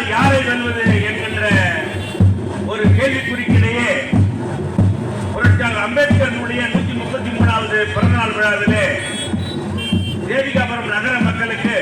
யார் யாரை வெல்வது என்கின்ற ஒரு கேள்விக்குறிக்கிடையே புரட்சியாளர் அம்பேத்கருடைய நூத்தி முப்பத்தி மூணாவது பிறந்தநாள் விழாவிலே தேவிகாபுரம் நகர மக்களுக்கு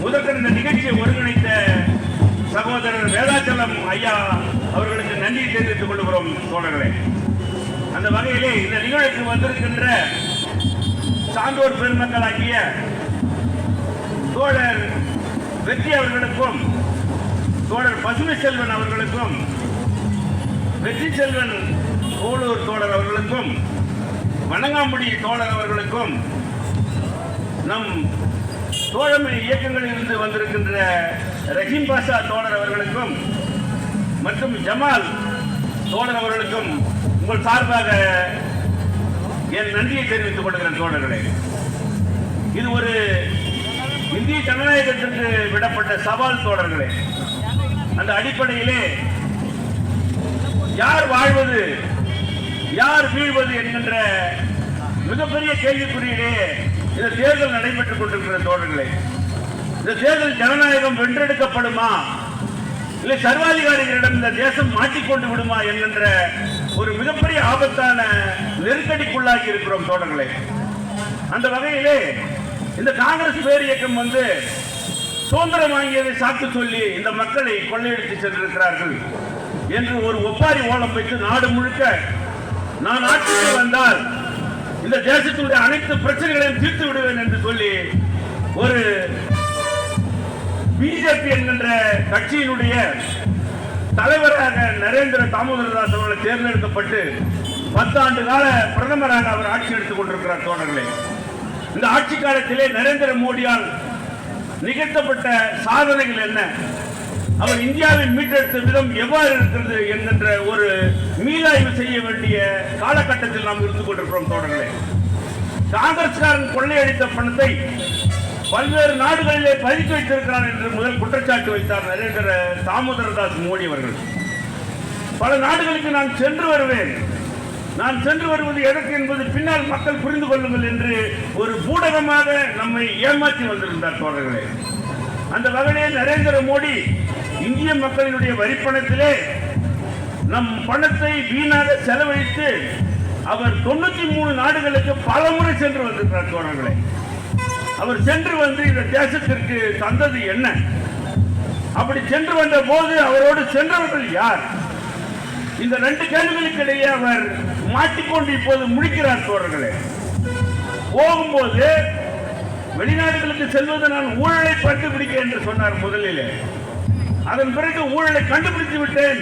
முதற்கன் இந்த நிகழ்ச்சியை ஒருங்கிணைத்த சகோதரர் வேதாச்சலம் ஐயா அவர்களுக்கு நன்றி தெரிவித்துக் கொள்கிறோம் தோழர்களே அந்த வகையிலே இந்த நிகழ்ச்சிக்கு வந்திருக்கின்ற சான்றோர் பெருமக்களாகிய தோழர் வெற்றி அவர்களுக்கும் தோழர் பசுமை செல்வன் அவர்களுக்கும் வெற்றி செல்வன் கோளூர் தோழர் அவர்களுக்கும் வணங்காம்புடி தோழர் அவர்களுக்கும் நம் தோழமை இயக்கங்களில் இருந்து வந்திருக்கின்ற ரஹீம் பாஷா தோழர் அவர்களுக்கும் மற்றும் ஜமால் தோழர் அவர்களுக்கும் உங்கள் சார்பாக என் நன்றியை தெரிவித்துக் கொள்கிறேன் தோழர்களே. இது ஒரு இந்திய ஜனநாயகத்திற்கு விடப்பட்ட சவால் தோழர்களே. அந்த அடிப்படையிலே யார் வாழ்வது யார் வீழ்வது என்கின்ற மிகப்பெரிய கேள்விக்குறியிலே இந்த தேர்தல் நடைபெற்றுக் கொண்டிருக்கிற தோழர்களே இந்த தேர்தல் ஜனநாயகம் வென்றெடுக்கப்படுமா இல்லை சர்வாதிகாரிகளிடம் இந்த தேசம் மாட்டிக்கொண்டு விடுமா என்கின்ற ஒரு மிகப்பெரிய ஆபத்தான நெருக்கடிக்குள்ளாகி இருக்கிறோம் தோழர்களே. அந்த வகையிலே இந்த காங்கிரஸ் பேர் இயக்கம் வந்து சுதந்திரம் வாங்கியதை சாக்கு சொல்லி இந்த மக்களை கொள்ளையடித்து சென்றிருக்கிறார்கள் என்று ஒரு ஒப்பாரி ஓலம் வைத்து நாடு முழுக்க நான் ஆட்சிக்கு வந்தால் இந்த தேசத்துடைய அனைத்து பிரச்சனைகளையும் தீர்த்து விடுவேன் என்று சொல்லி ஒரு பிஜேபி என்கின்ற கட்சியினுடைய தலைவராக நரேந்திர தாமோதரதாஸ் அவர்கள் தேர்ந்தெடுக்கப்பட்டு பத்தாண்டு கால பிரதமராக அவர் ஆட்சி எடுத்துக் கொண்டிருக்கிறார் தோழர்களே இந்த ஆட்சி காலத்திலே நரேந்திர மோடியால் நிகழ்த்தப்பட்ட சாதனைகள் என்ன? அவர் இந்தியாவை மீட்டெடுத்த விதம் எவ்வாறு இருக்கிறது என்கின்ற ஒரு மீளாய்வு செய்ய வேண்டிய காலகட்டத்தில் நாம் இருந்து கொண்டிருக்கிறோம் தோழர்களே. காங்கிரஸ்காரன் கொள்ளையடித்த பணத்தை பல்வேறு நாடுகளிலே பதுக்கி வைத்திருக்கிறார் என்று முதல் குற்றச்சாட்டு வைத்தார் நரேந்திர தாமோதரதாஸ் மோடி அவர்கள். பல நாடுகளுக்கு நான் சென்று வருவேன். நான் சென்று வருவது எதற்கு என்பது பின்னால் மக்கள் புரிந்து கொள்ளுங்கள் என்று ஒரு பூடகமாக நம்மை ஏமாற்றி வந்திருந்தார் தோழர்களே. அந்த வகையிலே நரேந்திர மோடி இந்திய மக்களினுடைய வரிப்பணத்திலே நம் பணத்தை வீணாக செலவழித்து அவர் தொண்ணூத்தி மூணு நாடுகளுக்கு பல முறை சென்று வந்திருக்கிறார் தோழர்களே. அவர் சென்று வந்து இந்த தேசத்திற்கு தந்தது என்ன? அப்படி சென்று வந்த போது அவரோடு சென்றவர்கள் யார்? இந்த ரெண்டு கேள்விகளுக்கு இடையே அவர் மாட்டிக்கொண்டு இப்போது முடிக்கிறார் தோழர்களே. போகும்போது வெளிநாடுகளுக்கு செல்வது நான் ஊழலை கண்டுபிடிக்க என்று சொன்னார் முதலிலே. அதன் பிறகு ஊழலை கண்டுபிடித்து விட்டேன்.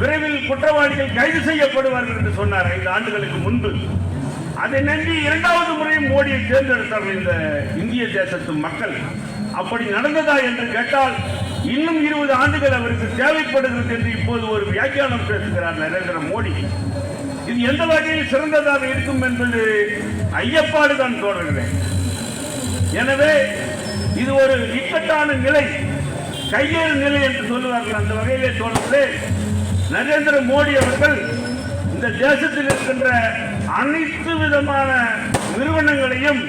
விரைவில் குற்றவாளிகள் கைது செய்யப்படுவார்கள் என்று சொன்னார் ஐந்து ஆண்டுகளுக்கு முன்பு. அதை நம்பி இரண்டாவது முறையும் மோடியை தேர்ந்தெடுத்தார்கள் இந்த இந்திய தேசத்து மக்கள். அப்படி நடந்ததா என்று கேட்டால் இன்னும் இருபது ஆண்டுகள் அவருக்கு தேவைப்படுகிறது என்று இப்போது ஒரு வியாக்கியானம் பேசுகிறார் நரேந்திர மோடி. இது எந்த வகையில் சிறந்ததாக இருக்கும் என்பது ஐயப்பாடு தான் தோன்றுகிறேன் எனவே இது ஒரு இக்கட்டான நிலை கையேறு நிலை என்று சொல்லுவார்கள். அந்த வகையிலே தோன்றது நரேந்திர மோடி அவர்கள் இந்த தேசத்தில் இருக்கின்ற அனைத்து விதமான நிறுவனங்களையும்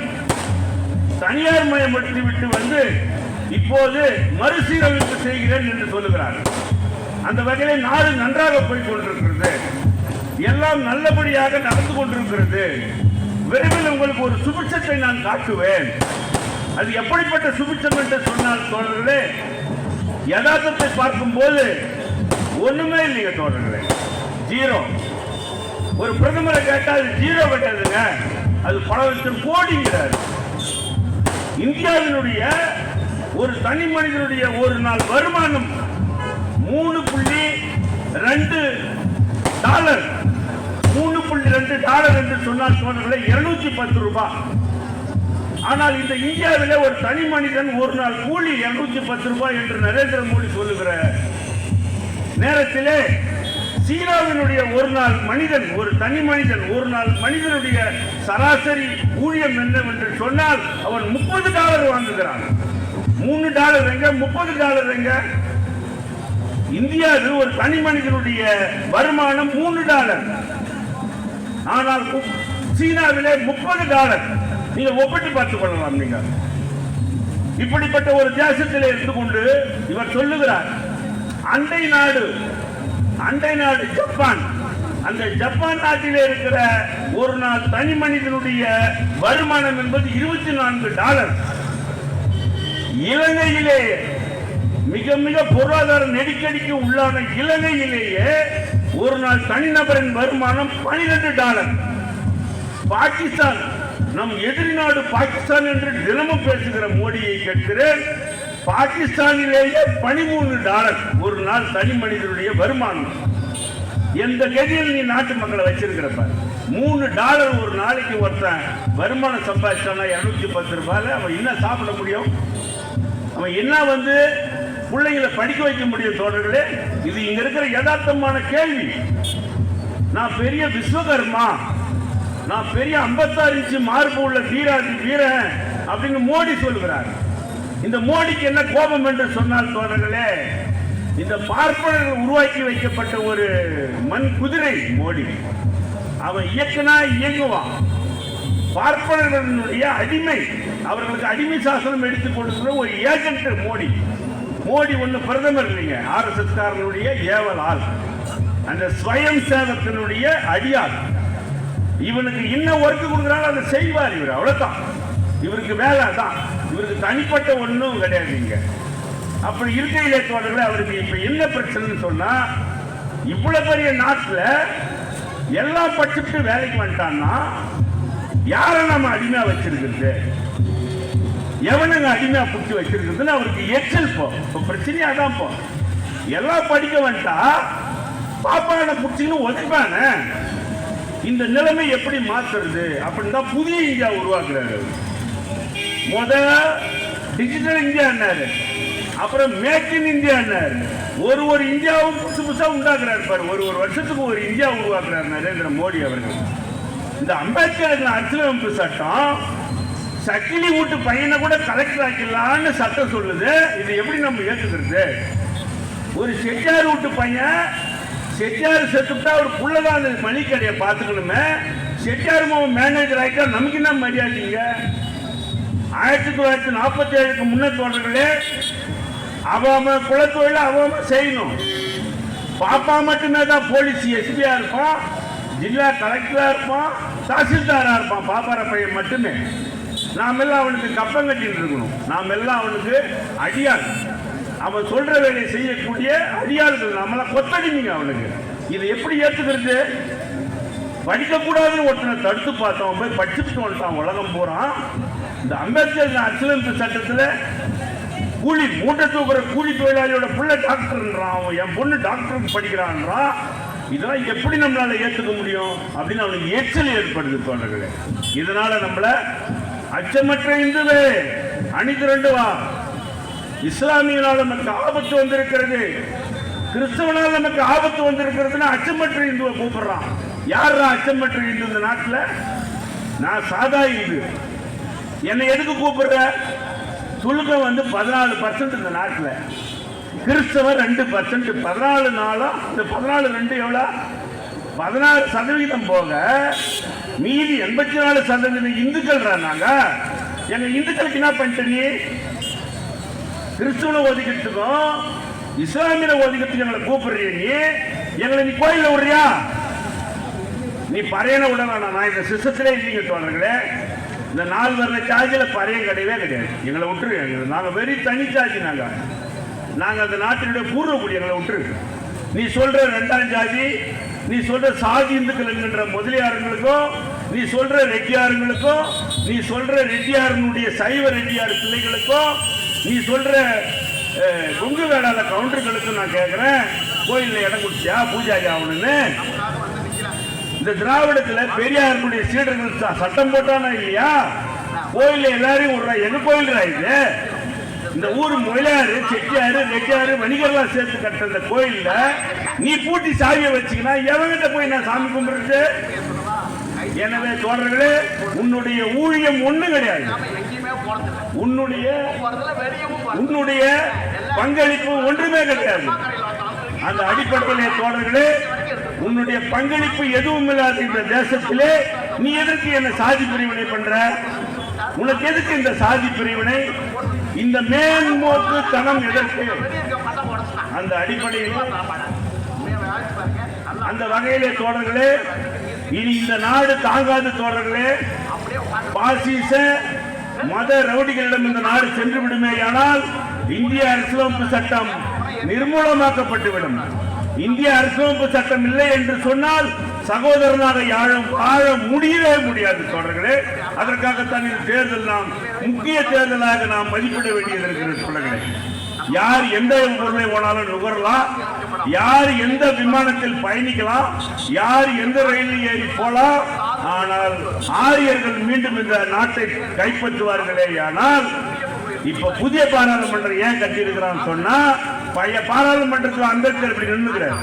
தனியார் மயப்படுத்தி விட்டு வந்து இப்போது மறுசீரமைப்பு செய்கிறேன் என்று சொல்லுகிறார் அந்த வகையில் நாடு நன்றாக போய் கொண்டிருக்கிறது. எல்லாம் நல்லபடியாக நடந்து கொண்டிருக்கிறது. விரைவில் உங்களுக்கு ஒரு சுபிட்சத்தை நான் காட்டுவேன். அது எப்படிப்பட்ட சுபிட்சம் என்று சொன்னால் தோழர்களே யதார்த்தத்தை பார்க்கும்போது ஒண்ணுமே இல்லைங்க தோழர்களே. ஜீரோ. ஒரு பிரதமரை கேட்டால் அது ஜீரோ கட்டதுங்க. அது பல லட்சம் கோடிங்கிறார். இந்தியாவினுடைய ஒரு தனி மனிதனுடைய ஒரு நாள் வருமானம் மூணு புள்ளி ரெண்டு டாலர். மூணு புள்ளி ரெண்டு டாலர் என்று சொன்னால் தோழர்களே இருநூத்தி பத்து ரூபாய் ஆனால் இந்த இந்தியாவிலே ஒரு தனி மனிதன் ஒரு நாள் கூலி இருநூத்தி பத்து ரூபாய் என்று நரேந்திர மோடி சொல்லுகிற நேரத்திலே சீனாவினுடைய ஒரு நாள் மனிதன் ஒரு தனி மனிதன் ஒரு நாள் மனிதனுடைய சராசரி ஊழியம் என்னவென்று சொன்னால் அவன் முப்பது டாலர் வாங்குகிறான். மூணு டாலர் எங்க? முப்பது டாலர் எங்க? இந்தியாவில் ஒரு தனி மனிதனுடைய வருமானம் மூணு டாலர். ஆனால் சீனாவிலே முப்பது டாலர். நீங்க ஒப்பிட்டு பார்த்துக் கொள்ளலாம் நீங்க. இப்படிப்பட்ட ஒரு தேசத்தில் இருந்து கொண்டு இவர் சொல்லுகிறார் அண்டை நாடு அண்டை நாடு ஜப்பான். அந்த ஜப்பான் நாட்டில் இருக்கிற ஒரு நாள் தனி மனிதனுடைய வருமானம் என்பது இருபத்தி நான்கு டாலர். இலங்கையிலே மிக மிக பொருளாதார நெருக்கடிக்கு உள்ளான இலங்கையிலேயே ஒரு நாள் தனிநபரின் வருமானம் 12 டாலர். பாகிஸ்தான் நம் எதிரி நாடு பாகிஸ்தான் என்று தினமும் பேசுகிற மோடியை கேட்கிறேன். பாகிஸ்தானிலேயே 13 டாலர் ஒரு நாள் தனி மனிதனுடைய வருமானம். எந்த கதியில் நீ நாட்டு மக்களை வச்சிருக்கிறப்ப மூணு டாலர் ஒரு நாளைக்கு ஒருத்தன் வருமானம் சம்பாதிச்சானா இருநூத்தி பத்து ரூபாயில அவன் என்ன சாப்பிட முடியும்? அவன் என்ன வந்து பிள்ளைங்களை படிக்க வைக்க முடியும் தோழர்களே இது இங்க இருக்கிற யதார்த்தமான கேள்வி. நான் பெரிய விஸ்வகர்மா. நான் பெரிய 56 இன்ச்சு மார்பு உள்ள வீராதி வீரன் அப்படின்னு மோடி சொல்கிறார் இந்த மோடிக்கு என்ன கோபம் என்று சொன்னால் தோழர்களே இந்த பார்ப்பனர்கள் உருவாக்கி வைக்கப்பட்ட ஒரு மண் குதிரை மோடி. அவன் இயக்குனா இயங்குவான். பார்ப்பனர்களுடைய அடிமை அவர்களுக்கு அடிமை சாசனம் எடுத்துக் கொடுக்கிற ஒரு ஏஜென்ட் மோடி. மோடி ஒண்ணு பிரதமர் இல்லைங்க. ஆர்எஸ்எஸ் காரனுடைய ஏவல் ஆள் அந்த ஸ்வயம் சேவத்தினுடைய அடியாள் இவனுக்கு என்ன ஒர்க் கொடுக்குறாலும் அதை செய்வார் இவர். அவ்வளவுதான். இவருக்கு வேலை தான். இவருக்கு தனிப்பட்ட ஒன்றும் கிடையாது இங்கே. அப்படி இருக்கையிலே தோழர்களே அவருக்கு இப்ப என்ன பிரச்சனைன்னு சொன்னா இவ்வளவு பெரிய நாட்டுல எல்லாம் படிச்சுட்டு வேலைக்கு வந்துட்டான்னா யாரை நம்ம அடிமையா வச்சிருக்கிறது? எவனுங்க அடிமையா பிடிச்சி வச்சிருக்கிறதுன்னு அவருக்கு எச்சல் போ. இப்போ தான் அதான் போ. எல்லாம் படிக்க வந்துட்டா பாப்பான பிடிச்சின்னு ஒதுப்பானே இந்த நிலைமை எப்படி மாத்துறது? அப்படின்னு தான் புதிய இந்தியா உருவாக்குறாரு முத டிஜிட்டல் இந்தியான்னாரு அப்புறம் மேக் இன் இந்தியான்னாரு ஒரு ஒரு இந்தியாவும் புதுசு புதுசாக உண்டாக்குறாரு பாரு. ஒரு ஒரு வருஷத்துக்கு ஒரு இந்தியா உருவாக்குறாரு நரேந்திர மோடி அவர்கள். இந்த அம்பேத்கர் அரசியலமைப்பு சட்டம் சக்கிலி வீட்டு பையனை கூட கலெக்டர் ஆக்கிடலான்னு சட்டம் சொல்லுது. இது எப்படி நம்ம ஏற்றுக்கிறது ஒரு செட்டியார் வீட்டு பையன் செட்டியார் செத்துட்டா ஒரு புள்ளதான் அந்த மளிகடையை பார்த்துக்கணுமே. செட்டியார் மாவன் மேனேஜர் ஆகிட்டா நமக்கு என்ன மரியாதைங்க ஆயிரத்தி தொள்ளாயிரத்தி நாற்பத்தி ஏழுக்கு முன்னே தோன்றர்களே அவன் குலத்தொழில அவன் செய்யணும். பாப்பா மட்டுமே தான் போலீஸ் எஸ்பியா இருப்பான் ஜில்லா கலெக்டரா இருப்பான் தாசில்தாரா இருப்பான் பாப்பார பையன் மட்டுமே. நாம் எல்லாம் அவனுக்கு கப்பம் கட்டிட்டு இருக்கணும். நாம் எல்லாம் அவனுக்கு அடியாள். அவன் சொல்ற வேலையை செய்யக்கூடிய அடியாள்கள். நம்மளாம் கொத்தடிங்க அவனுக்கு. இதை எப்படி ஏற்றுக்கிறது படிக்கக்கூடாதுன்னு ஒருத்தனை தடுத்து பார்த்தவன் போய் படிச்சுட்டு வந்துட்டான் உலகம் போகிறான் இந்த அம்பேத்கர் அரசியலமைப்பு சட்டத்தில் கூலி மூட்டை தூக்குற கூலி தொழிலாளியோட பிள்ளை டாக்டர்ன்றான் அவன். என் பொண்ணு டாக்டருக்கு படிக்கிறான்றான். இதெல்லாம் எப்படி நம்மளால ஏற்றுக்க முடியும்? அப்படின்னு அவனுக்கு எச்சல் ஏற்படுது தோழர்களே. இதனால நம்மளை அச்சமற்ற இந்துவே அணி திரண்டு வா. இஸ்லாமியனால் நமக்கு ஆபத்து வந்திருக்கிறது. கிறிஸ்தவனால் நமக்கு ஆபத்து வந்திருக்கிறதுனா அச்சமற்ற இந்துவை கூப்பிடுறான். யாரா அச்சமற்ற இந்து இந்த நாட்டில்? நான் சாதா இந்து. என்னை எதுக்கு கூப்பிடுற? சுல்கம் வந்து பதினாலு பர்சன்ட் இந்த நாட்டில். கிறிஸ்தவ ரெண்டு பர்சன்ட் பதினாலு நாளும் இந்த பதினாலு ரெண்டு எவ்வளோ? பதினாறு சதவீதம் போக மீதி எண்பத்தி நாலு சதவீதம் இந்துக்கள் நாங்க. எங்க இந்துக்களுக்கு என்ன பண்ணிட்டு நீ கிறிஸ்துவனை ஒதுக்கிறதுக்கும் இஸ்லாமியனை ஒதுக்கிறதுக்கு எங்களை கூப்பிடுறிய நீ எங்களை நீ கோயில விடுறியா? நீ பறையன விட வேணாம். நான் இந்த சிஸ்டத்திலே இல்லைங்க தோழர்களே. இந்த நாலு வர்ற சார்ஜில் பறையம் கிடையவே கிடையாது. எங்களை விட்டுரு நாங்கள் வெறி தனி சார்ஜ் நாங்கள் நாங்கள் அந்த நாட்டினுடைய பூர்வக்குடி எங்களை விட்டுரு நீ சொல்ற ரெண்டாம் ஜாதி நீ சொல்ற சாதி இந்துக்கள் என்கின்ற முதலியாருங்களுக்கும் நீ சொல்ற ரெட்டியாருங்களுக்கும் நீ சொல்ற ரெட்டியாருனுடைய சைவ ரெட்டியார் பிள்ளைகளுக்கும் நீ சொல்ற அஹ், கொங்கு வேளாள கவுண்டர்களுக்கும் நான் கேட்குறேன் கோயிலில் இடம் கொடுத்தியா பூஜாரி ஆகணும்னு? இந்த திராவிடத்தில் பெரியாருடைய சீடர்கள் சட்டம் போட்டானா இல்லையா? கோயிலில் எல்லாரையும் விடுறா. எங்க கோயில்ரா இது? இந்த ஊர் முயலாறு செட்டியாரு ரெட்டியாரு வணிகர்லாம் சேர்த்து கட்டுற இந்த கோயில்ல நீ பூட்டி சாவியை வச்சுக்கினா எவங்கிட்ட போய் நான் சாமி கும்பிடுறது? எனவே தோழர்களே உன்னுடைய ஊழியம் ஒண்ணு கிடையாது. உன்னுடைய உன்னுடைய பங்களிப்பு ஒன்றுமே கிடையாது. அந்த அடிப்படையிலே தோழர்களே உன்னுடைய பங்களிப்பு எதுவும் இல்லாத இந்த தேசத்திலே நீ எதற்கு என்ன சாதி பிரிவினை பண்ற? உனக்கு எதுக்கு இந்த சாதி பிரிவினை? இந்த மேன்மோக்கு தனம் எதற்கு? அந்த அடிப்படையில் அந்த வகையிலே தோழர்களே இனி இந்த நாடு தாங்காது தோழர்களே பாசிச மத ரவுடிகளிடம் இந்த நாடு சென்று விடுமேயானால் இந்திய அரசியலமைப்பு சட்டம் நிர்மூலமாக்கப்பட்டுவிடும். இந்திய அரசியலமைப்பு சட்டம் இல்லை என்று சொன்னால் சகோதரனாக யாழும் வாழ முடியவே முடியாது தோழர்களே அதற்காகத்தான் இந்த தேர்தல் நாம் முக்கிய தேர்தலாக நாம் மதிப்பிட வேண்டியது இருக்கிறது தோழர்களே யார் எந்த பொருளை போனாலும் நுகரலாம். யார் எந்த விமானத்தில் பயணிக்கலாம். யார் எந்த ரயிலில் ஏறி போலாம் ஆனால் ஆரியர்கள் மீண்டும் இந்த நாட்டை கைப்பற்றுவார்களே ஆனால் இப்ப புதிய பாராளுமன்றம் ஏன் கட்டியிருக்கிறான்னு சொன்னா பழைய பாராளுமன்றத்தில் அம்பேத்கர் இப்படி நின்றுக்கிறார்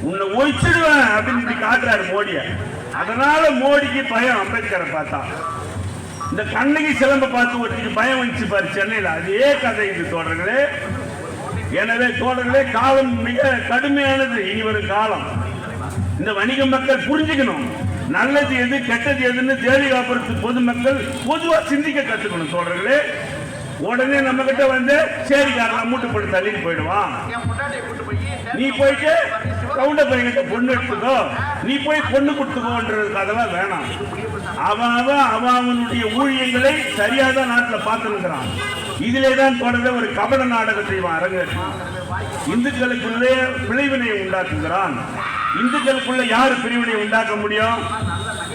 உன்னை ஒழிச்சிடுவேன் அப்படின்னு காட்டுறாரு மோடிய. அதனால மோடிக்கு பயம் அம்பேத்கரை பார்த்தா. இந்த கண்ணகி சிலம்ப பார்த்து ஒருத்தருக்கு பயம் வந்துச்சு பாரு சென்னையில். அதே கதை இது தோழர்களே. எனவே தோழர்களே காலம் மிக கடுமையானது. இனி வரும் காலம். இந்த வணிக மக்கள் புரிஞ்சுக்கணும். நல்லது எது கெட்டது எதுன்னு தேடி தேவிகாபுரத்து பொதுமக்கள் பொதுவா சிந்திக்க கத்துக்கணும் தோழர்களே. உடனே நம்ம கிட்ட வந்து சரிக்காரன் மூட்டை போட்டு தள்ளிட்டு போயிடுவான் நீ போயிட்டு கவுண்ட பையன்கிட்ட பொண்ணு எடுத்துக்கோ. நீ போய் பொண்ணு கொடுத்துக்கோன்றது அதெல்லாம் வேணாம். அவன் அவன் அவன் அவனுடைய ஊழியங்களை சரியா தான் நாட்டில் பார்த்துருக்கிறான் இதிலே தான் தொடர்ந்து ஒரு கபட நாடகத்தை அரங்கேற்றான் இந்துக்களுக்குள்ளே பிளவினை உண்டாக்குகிறான். இந்துக்களுக்குள்ள யார் பிரிவினை உண்டாக்க முடியும்?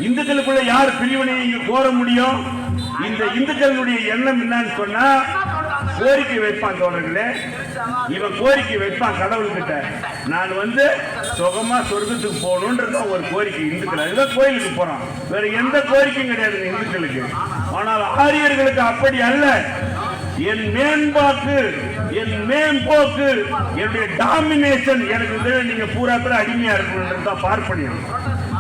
இந்துக்களுக்குள்ள யார் பிரிவினையை இங்கு கோர முடியும்? இந்த இந்துக்களுடைய எண்ணம் என்னன்னு சொன்னா கோரிக்கை வைப்பான் தோழர்களே. இவன் கோரிக்கை வைப்பான் கடவுள்கிட்ட. நான் வந்து சுகமா சொர்க்கத்துக்கு போகணுன்றது ஒரு கோரிக்கை இந்துக்கள். அதுதான் கோயிலுக்கு போறான். வேற எந்த கோரிக்கையும் கிடையாது இந்த இந்துக்களுக்கு. ஆனால் ஆரியர்களுக்கு அப்படி அல்ல. என் மேம்பாக்கு என் மேம்போக்கு என்னுடைய டாமினேஷன் எனக்கு நீங்க பூரா பேர் அடிமையா இருக்கணுன்றது தான் பார்ப்பனியம்.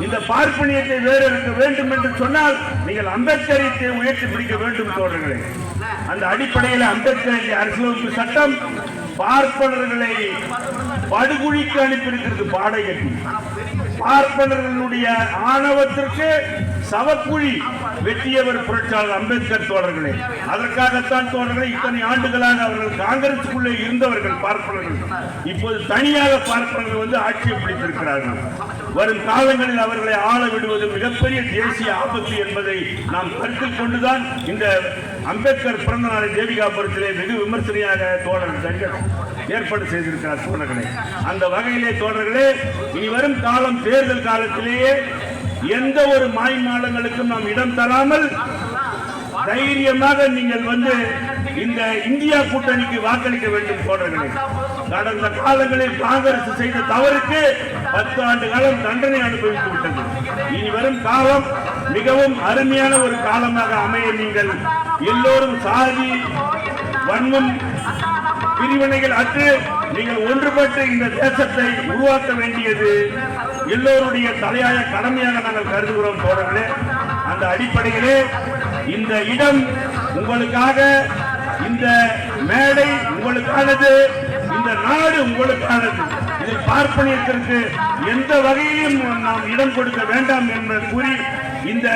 இந்த பார்ப்பனியத்தை வேறு இருக்க வேண்டும் என்று சொன்னால் நீங்கள் அம்பேத்கரியத்தை உயர்த்தி பிடிக்க வேண்டும் தோழர்களே. அந்த அடிப்படையில் அம்பேத்கர் அரசியலமைப்பு சட்டம் பார்ப்பனர்களை படுகுழிக்கு அனுப்பியிருக்கிறது பாடை கட்டி. பார்ப்பனர்களுடைய ஆணவத்திற்கு சவக்குழி வெட்டியவர் புரட்சியாளர் அம்பேத்கர் தோழர்களே. அதற்காகத்தான் தோழர்களே இத்தனை ஆண்டுகளாக அவர்கள் காங்கிரசுக்குள்ளே இருந்தவர்கள் பார்ப்பனர்கள். இப்போது தனியாக பார்ப்பனர்கள் வந்து ஆட்சியை பிடித்திருக்கிறார்கள். வரும் காலங்களில் அவர்களை ஆள விடுவது மிகப்பெரிய தேசிய ஆபத்து என்பதை நாம் கருத்தில் கொண்டுதான் இந்த அம்பேத்கர் பிறந்த நாளை தேவிகாபுரத்திலே வெகு விமர்சனையாக தோழர் தங்கர் ஏற்பாடு செய்திருக்கிறார் தோழர்களே. அந்த வகையிலே தோழர்களே இனி வரும் காலம் தேர்தல் காலத்திலேயே எந்த ஒரு மாய்மாலங்களுக்கும் நாம் இடம் தராமல் தைரியமாக நீங்கள் வந்து இந்த இந்தியா கூட்டணிக்கு வாக்களிக்க வேண்டும் தோழர்களே. கடந்த காலங்களில் காங்கிரஸ் செய்த தவறுக்கு பத்து ஆண்டு காலம் தண்டனை அனுபவித்து விட்டது. இனி வரும் காலம் மிகவும் அருமையான ஒரு காலமாக அமைய நீங்கள் எல்லோரும் சாதி வன்மம் பிரிவினைகள் அற்று நீங்கள் ஒன்றுபட்டு இந்த தேசத்தை உருவாக்க வேண்டியது எல்லோருடைய தலையாய கடமையாக நாங்கள் கருதுகிறோம் தோழர்களே. அந்த அடிப்படையிலே இந்த இடம் உங்களுக்காக இந்த மேடை உங்களுக்கானது. இந்த நாடு உங்களுக்கானது. இதில் பார்ப்பனியத்திற்கு எந்த வகையிலும் நாம் இடம் கொடுக்க வேண்டாம் என்று கூறி இந்த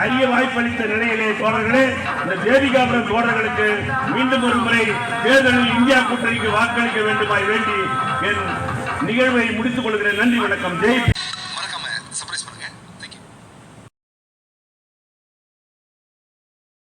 அரிய வாய்ப்பளித்த நிலையிலே தோழர்களே இந்த தேவிகாபுரம் தோழர்களுக்கு மீண்டும் ஒரு முறை தேர்தலில் இந்தியா கூட்டணிக்கு வாக்களிக்க வேண்டுமாய் வேண்டி என் நிகழ்வை முடித்துக் கொள்கிறேன். நன்றி வணக்கம். ஜெய்